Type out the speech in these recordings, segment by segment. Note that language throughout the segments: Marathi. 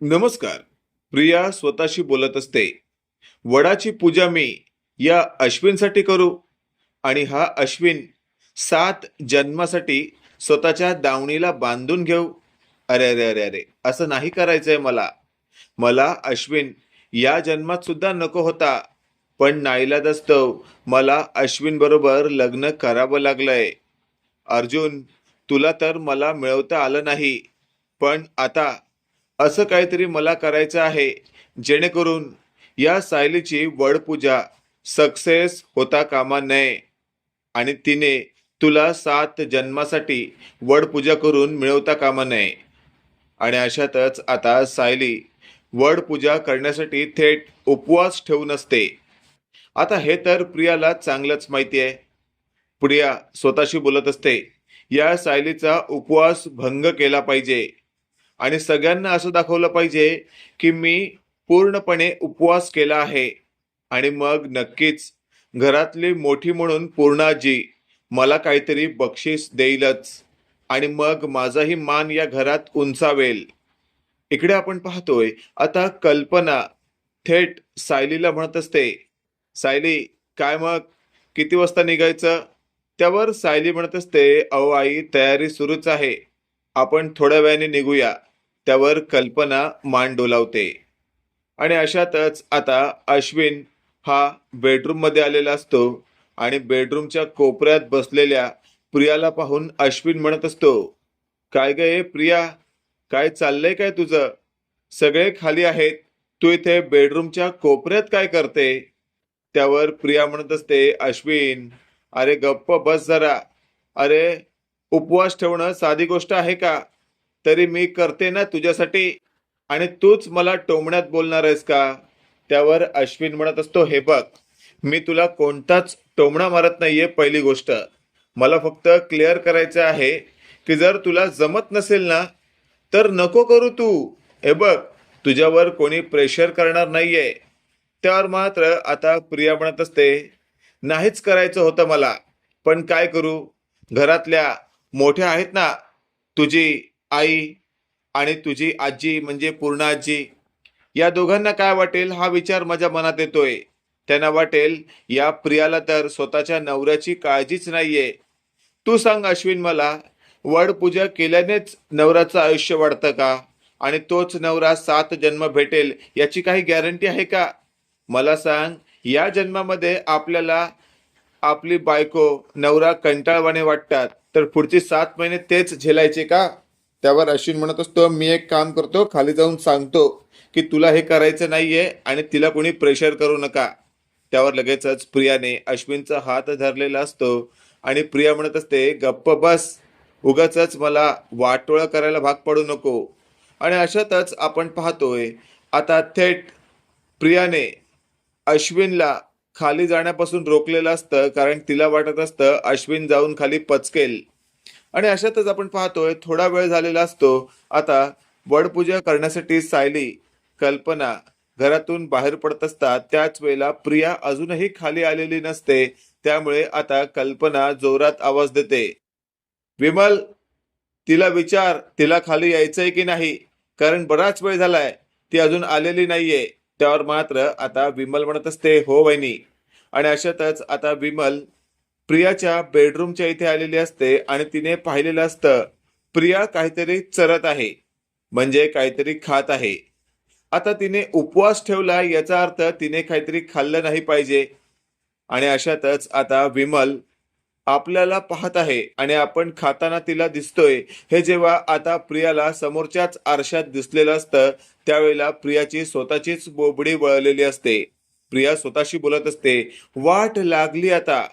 नमस्कार. प्रिया स्वतःशी बोलत असते. वडाची पूजा मी या अश्विनसाठी करू. आणि हा अश्विन सात जन्मासाठी स्वतःच्या दावणीला बांधून घेऊ. अरे अरे अरे अरे असं नाही करायचंय मला. मला अश्विन या जन्मात सुद्धा नको होता. पण नाईलादस्तव मला अश्विन बरोबर लग्न करावं लागलंय. अर्जुन तुला तर मला मिळवता आलं नाही. पण आता असं काहीतरी मला करायचं आहे जेणेकरून या सायलीची वडपूजा सक्सेस होता कामा नये. आणि तिने तुला सात जन्मासाठी वडपूजा करून मिळवता कामा नये. आणि अशातच आता सायली वडपूजा करण्यासाठी थेट उपवास ठेवून असते आता हे तर प्रियाला चांगलंच माहिती आहे. प्रिया स्वतःशी बोलत असते या सायलीचा उपवास भंग केला पाहिजे. आणि सगळ्यांना असं दाखवलं पाहिजे की मी पूर्णपणे उपवास केला आहे. आणि मग नक्कीच घरातली मोठी म्हणून पूर्णाजी मला काहीतरी बक्षीस देईलच. आणि मग माझाही मान या घरात उंचावेल. इकडे आपण पाहतोय आता कल्पना थेट सायलीला म्हणत असते. सायली काय मग? किती वाजता निघायचं? त्यावर सायली म्हणत असते अहो आई तयारी सुरूच आहे. आपण थोड्या वेळाने निघूया. त्यावर कल्पना मान डोलावते. आणि अशातच आता अश्विन हा बेडरूममध्ये आलेला असतो आणि बेडरूमच्या कोपऱ्यात बसलेल्या प्रियाला पाहून अश्विन म्हणत असतो काय ग हे प्रिया? काय चाललंय काय तुझं? सगळे खाली आहेत. तू इथे बेडरूमच्या कोपऱ्यात काय करते? त्यावर प्रिया म्हणत असते अश्विन अरे गप्प बस जरा. अरे उपवास ठेवणं साधी गोष्ट आहे का? तरी मी करते ना तुझ्यासाठी. आणि तूच मला टोमण्यात बोलणार आहेस का? त्यावर अश्विन म्हणत असतो हे बघ मी तुला कोणताच टोमणा मारत नाहीये पहिली गोष्ट. मला फक्त क्लिअर करायचं आहे की जर तुला जमत नसेल ना तर नको करू तू. हे बघ तुझ्यावर कोणी प्रेशर करणार नाहीये. त्यावर मात्र आता प्रिया म्हणत असते नाहीच करायचं होतं मला. पण काय करू? घरातल्या मोठ्या आहेत ना तुझी आई आणि तुझी आजी म्हणजे पूर्ण आजी. या दोघांना काय वाटेल हा विचार माझ्या मनात येतोय. त्यांना वाटेल या प्रियाला तर स्वतःच्या नवऱ्याची काळजीच नाहीये. तू सांग अश्विन मला वडपूजा केल्यानेच नवऱ्याचं आयुष्य वाढतं का? आणि तोच नवरा सात जन्म भेटेल याची काही गॅरंटी आहे का? मला सांग या जन्मामध्ये आपल्याला आपली बायको नवरा कंटाळवाणे वाटतात तर पुढचे सात महिने तेच झेलायचे का? त्यावर अश्विन म्हणत असतो मी एक काम करतो खाली जाऊन सांगतो की तुला हे करायचं नाहीये आणि तिला कोणी प्रेशर करू नका. त्यावर लगेचच प्रियाने अश्विनचा हात धरलेला असतो आणि प्रिया म्हणत असते गप्प बस उगाच मला वाटोळं करायला भाग पडू नको. आणि अशातच आपण पाहतोय आता थेट प्रियाने अश्विनला खाली जाण्यापासून रोखलेलं असतं कारण तिला वाटत असतं अश्विन जाऊन खाली पचकेल. आणि अशातच आपण पाहतोय थोडा वेळ झालेला असतो. आता वडपूजा करण्यासाठी सायली कल्पना घरातून बाहेर पडत असतात. त्याच वेळेला प्रिया अजूनही खाली आलेली नसते. त्यामुळे आता कल्पना जोरात आवाज देते. विमल तिला विचार तिला खाली यायचंय की नाही? कारण बराच वेळ झालाय. ती अजून आलेली नाहीये. त्यावर मात्र आता विमल म्हणत असते हो वहिनी. आणि अशातच आता विमल प्रियाच्या बेडरूमच्या इथे आलेली असते आणि तिने पाहिलेलं असतं प्रिया काहीतरी चरत आहे म्हणजे काहीतरी खात आहे. आता तिने उपवास ठेवला याचा अर्थ तिने काहीतरी खाल्लं नाही पाहिजे. आणि अशातच आता विमल आपल्याला पाहत आहे आणि आपण खाताना तिला दिसतोय. हे जेव्हा आता प्रियाला समोरच्याच आरशात दिसलेलं असतं त्यावेळेला प्रियाची स्वतःचीच बोबडी वळलेली असते. प्रिया स्वतःशी बोलत असते वाट लागली आता.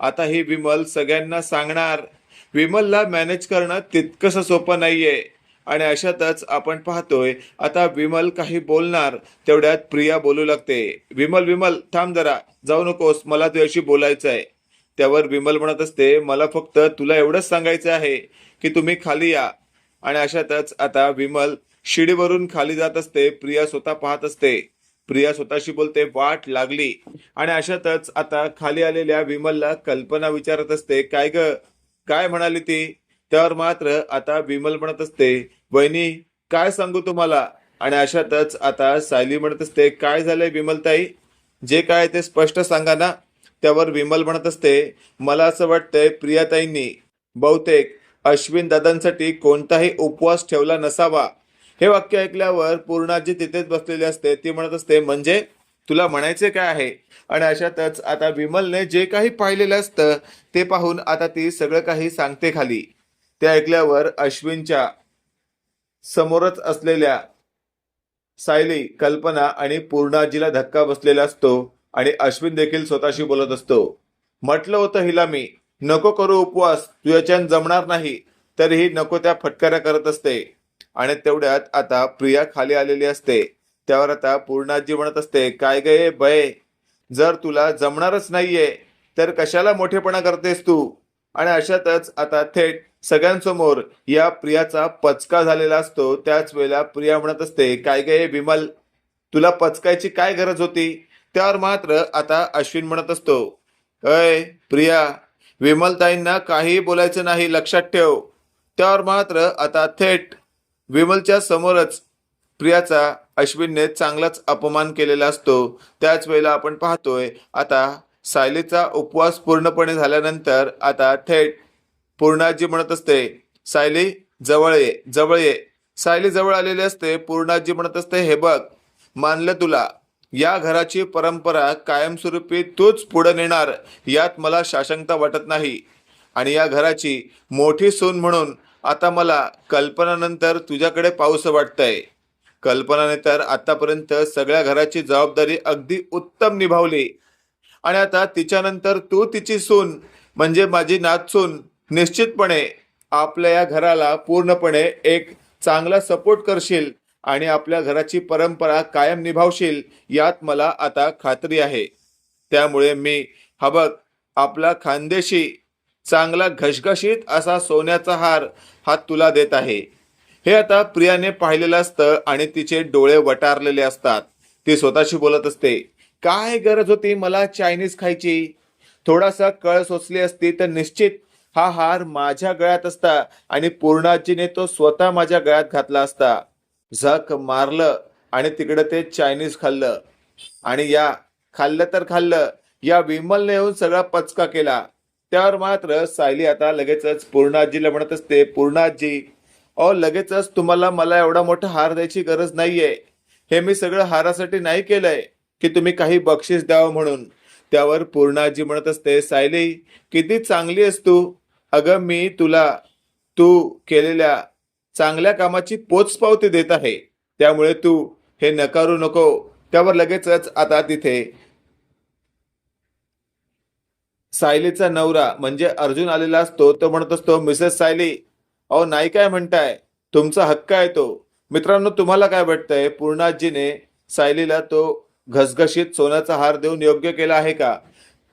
आता ही विमल सगळ्यांना सांगणार. विमलला मॅनेज करणं तितकंसं सोपं नाहीये. आणि अशातच आपण पाहतोय आता विमल काही बोलणार तेवढ्यात प्रिया बोलू लागते. विमल विमल थांब जरा. जाऊ नकोस मला तुझ्याशी बोलायचं आहे त्यावर विमल म्हणत असते मला फक्त तुला एवढंच सांगायचं आहे की तुम्ही खाली या. आणि अशातच आता विमल शिडीवरून खाली जात असते प्रिया स्वतः पाहत असते. प्रिया स्वतःशी बोलते वाट लागली. आणि अशातच आता खाली आलेल्या विमलला कल्पना विचारत असते काय ग? काय म्हणाली ती? त्यावर मात्र आता विमल म्हणत असते वहिनी काय सांगू तुम्हाला? आणि अशातच आता सायली म्हणत असते काय झालंय विमलताई? जे काय ते स्पष्ट सांगा ना. त्यावर विमल म्हणत असते मला असं वाटतंय प्रियाताईंनी बहुतेक अश्विन दादांसाठी कोणताही उपवास ठेवला नसावा. हे वाक्य ऐकल्यावर पूर्णाजी तिथेच बसलेली असते. ती म्हणत असते म्हणजे तुला म्हणायचे काय आहे? आणि अशातच आता विमलने जे काही पाहिलेलं असतं ते पाहून आता ती सगळं काही सांगते खाली. ते ऐकल्यावर अश्विनच्या समोरच असलेल्या सायली कल्पना आणि पूर्णाजीला धक्का बसलेला असतो. आणि अश्विन देखील स्वतःशी बोलत असतो. म्हटलं होतं हिला मी नको करू उपवास तुझ्याच्यान जमणार नाही तरीही नको त्या फटकाऱ्या करत असते. आणि तेवढ्यात आता प्रिया खाली आलेली असते. त्यावर आता पूर्णाजी म्हणत असते काय गे बये जर तुला जमणारच नाहीये तर कशाला मोठेपणा करतेस तू? आणि अशातच आता थेट सगळ्यांसमोर या प्रियाचा पचका झालेला असतो. त्याच वेळेला प्रिया म्हणत असते काय गे विमल तुला पचकायची काय गरज होती? त्यावर मात्र आता अश्विन म्हणत असतो अय प्रिया विमलताईंना काही बोलायचं नाही लक्षात ठेव. त्यावर मात्र आता थेट विमलच्या समोरच प्रियाचा अश्विनने चांगलाच अपमान केलेला असतो. त्याच वेळेला आपण पाहतोय आता सायलीचा उपवास पूर्णपणे झाल्यानंतर आता थेट पूर्णाजी म्हणत असते सायली जवळ ये जवळ ये. सायली जवळ आलेली असते पूर्णाजी म्हणत असते हे बघ मानलं तुला. या घराची परंपरा कायमस्वरूपी तूच पुढे नेणार यात मला शाशंकता वाटत नाही. आणि या घराची मोठी सून म्हणून आता मला कल्पनानंतर तुझ्याकडे पाऊस वाटतंय. कल्पनाने तर आतापर्यंत सगळ्या घराची जबाबदारी अगदी उत्तम निभावली. आणि आता तिच्यानंतर तू तिची सून म्हणजे माझी नातसून निश्चितपणे आपल्या या घराला पूर्णपणे एक चांगला सपोर्ट करशील. आणि आपल्या घराची परंपरा कायम निभावशील यात मला आता खात्री आहे. त्यामुळे मी हा बघ आपला खानदेशी चांगला घशघशीत असा सोन्याचा हार हा तुला देत आहे. हे आता प्रियाने पाहिलेलं असतं आणि तिचे डोळे वटारलेले असतात. ती स्वतःशी बोलत असते काय गरज होती मला चायनीज खायची? थोडासा कळ सोचली असती तर निश्चित हा हार माझ्या गळ्यात असता आणि पूर्णाजीने तो स्वतः माझ्या गळ्यात घातला असता. झक मारलं आणि तिकडं ते चायनीज खाल्लं. आणि या खाल्लं तर खाल्लं. या विमलने येऊन सगळा पचका केला. त्यावर मात्र सायली आता लगेचच पूर्णाजीला म्हणत असते पूर्णाजी अहो लगेचच तुम्हाला मला एवढा मोठा हार द्यायची गरज नाहीये. हे मी सगळं हारासाठी नाही केलंय की तुम्ही काही बक्षीस द्यावं म्हणून. त्यावर पूर्णाजी म्हणत असते सायली किती चांगली आहेस तू. अगं मी तुला तू केलेल्या चांगल्या कामाची पोचपावती देत आहे. त्यामुळे तू हे नकारू नको. त्यावर लगेचच आता तिथे सायलीचा नवरा म्हणजे अर्जुन आलेला असतो तो म्हणत असतो मिसेस सायली अहो नाही काय म्हणताय? तुमचा हक्क आहे तो. मित्रांनो तुम्हाला काय वाटतंय? पूर्णाजीने सायलीला तो घसघशीत सोन्याचा हार देऊन योग्य केला आहे का?